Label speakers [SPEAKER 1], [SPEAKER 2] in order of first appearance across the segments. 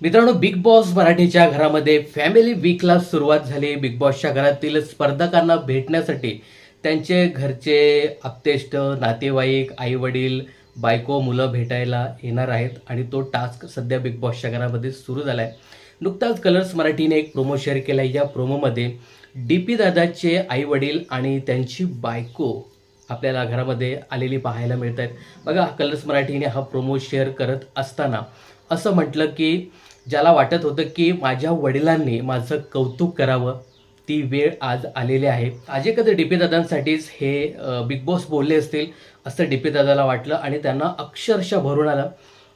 [SPEAKER 1] मित्रांनो big boss मराठीच्या घरामध्ये फॅमिली वीकला सुरुवात झाली. बिग बॉसच्या घरातील स्पर्धकांना भेटण्यासाठी त्यांचे घरचे आप्तेष्ट नातेवाईक आई वडील बायको मुलं भेटायला येणार आहेत आणि तो टास्क सध्या बिग बॉसच्या घरामध्ये सुरू झाला आहे नुकताच कलर्स मराठीने एक प्रोमो शेअर केला या प्रोमोमध्ये डी पी दादाचे आई वडील आणि त्यांची बायको आपल्याला घरामध्ये आलेली पाहायला मिळत आहेत बघा कलर्स मराठीने हा प्रोमो शेअर करत असताना असं म्हटलं की ज्याला वाटत होतं की माझ्या वडिलांनी माझं कौतुक करावं ती वेळ आज आलेली आहे. आज कधी डी पी दादांसाठीच हे बिग बॉस बोलले असतील असं डी पी दादाला वाटलं आणि त्यांना अक्षरशः भरून आलं.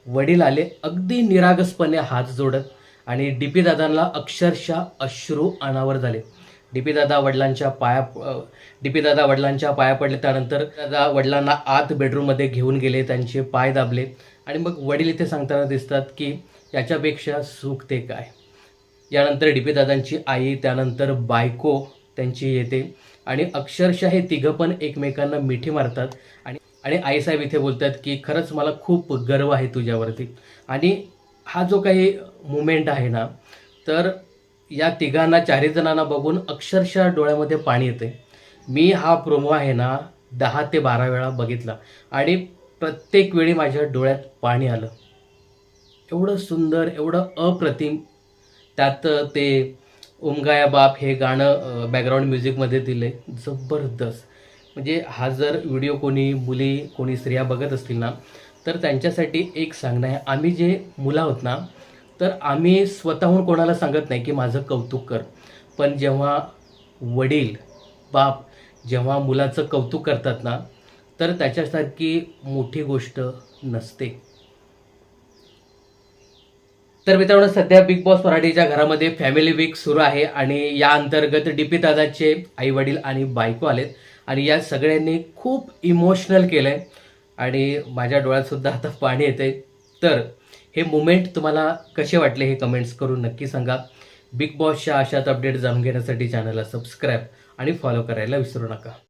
[SPEAKER 1] वडील आले अगदी निरागसपणे हात जोडत आणि डी पी दादांना अक्षरशः अश्रू अनावर झाले. डी पी दादा वडिलांच्या पाया डी पी दादा वडिलांच्या पाया पडले. त्यानंतर दादा वडिलांना आत बेडरूममध्ये घेऊन गेले त्यांचे पाय दाबले. आणि मग वडील इथे सांगताना दिसतात की याच्यापेक्षा सुख ते काय? यानंतर डी पी दादांची आई त्यानंतर बायको त्यांची येते. आणि अक्षरशः हे तिघं पण एकमेकांना मिठी मारतात. आणि आणि आईसाहेब इथे बोलतात की खरंच मला खूप गर्व आहे तुझ्यावरती. आणि हा जो काही मुमेंट आहे ना तर या तिघांना चारही जणांना बघून अक्षरशः डोळ्यामध्ये पाणी येते मी हा प्रोमो आहे ना दहा ते बारा वेळा बघितला. आणि प्रत्येक वेळी माझ्या डोळ्यात पाणी आलं. एवढं सुंदर एवढं अप्रतिम. त्यात ते उमगाया बाप हे गाणं बॅकग्राऊंड म्युझिकमध्ये दिलं आहे जबरदस्त. म्हणजे हा जर व्हिडिओ कोणी मुली कोणी स्त्रिया बघत असतील ना तर त्यांच्यासाठी एक सांगणं आहे. आम्ही जे मुलं आहोत ना तर आम्ही स्वतःहून कोणाला सांगत नाही की माझं कौतुक कर. पण जेव्हा वडील बाप जेव्हा मुलाचं कौतुक करतात ना तर त्याच्यासारखी मोठी गोष्ट नसते. तर मित्रांनो सध्या बिग बॉस मराठीच्या घरामध्ये फॅमिली वीक सुरू आहे आणि या अंतर्गत डी पी दादाचे आई वडील आणि बायको आलेत आणि या सगळ्यांनी खूप इमोशनल केलं आहे आणि माझ्या डोळ्यातसुद्धा आता पाणी येते तर हे मुमेंट तुम्हाला कसे वाटले हे कमेंट्स करून नक्की सांगा. बिग बॉसच्या अशाच अपडेट जाणून घेण्यासाठी चॅनलला सबस्क्राईब आणि फॉलो करायला विसरू नका.